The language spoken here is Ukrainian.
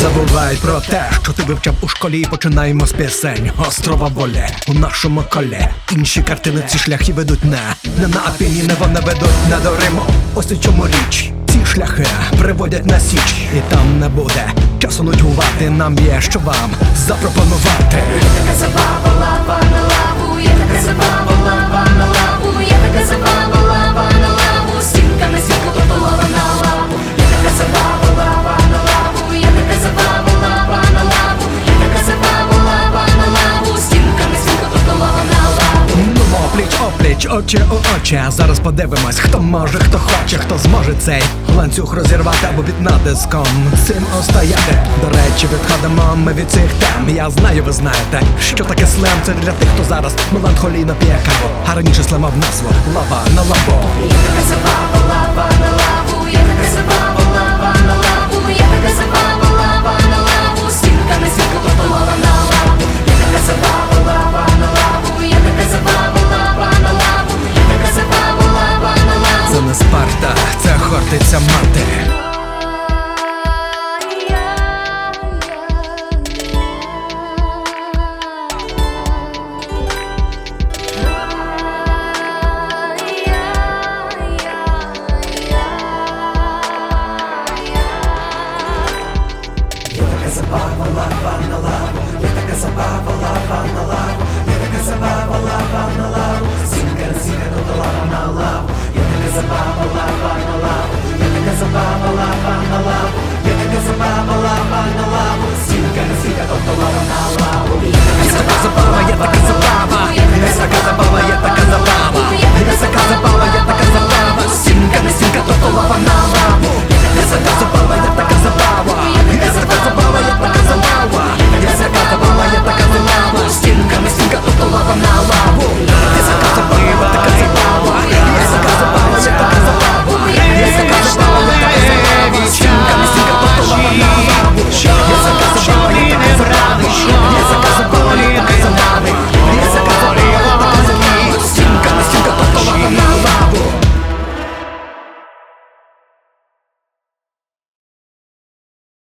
Забувай про те, що ти вивчав у школі, і починаємо з пісень. Острова волі у нашому колі. Інші картини ці шляхи ведуть не, не на Апіні, не вони ведуть не до Риму. Ось у чому річ. Приводять на січ, і там не буде часу нудьгувати. Нам є що вам запропонувати. Є така забава, лава на лаву, є така забава, лава на лаву, є така забава, лава на лаву, стінка на стінку, лава на лаву, є така забава, лава на лаву, є така забава, лава на лаву, є така забава, лава на лаву, стінка на стінку, лава на лаву. Ну, опліч, опліч, очі у очі. Зараз подивимось, хто може, хто хоче, хто зможе цей ланцюг розірвати або під натиском цим остояти. До речі, відходимо ми від цих тем. Я знаю, ви знаєте, що таке слем. Це для тих, хто зараз меланхолійно п'є каву. А раніше слемав назву лава на лабо. Лава Barba, lava, na lava Є така забава, лава, на лаву Є така забава, лава, на лаву Сінка, сінка, то лава, на лаву Є така забава, лава, на лаву Є така забава, лава, на лаву Є така забава, лава, на лаву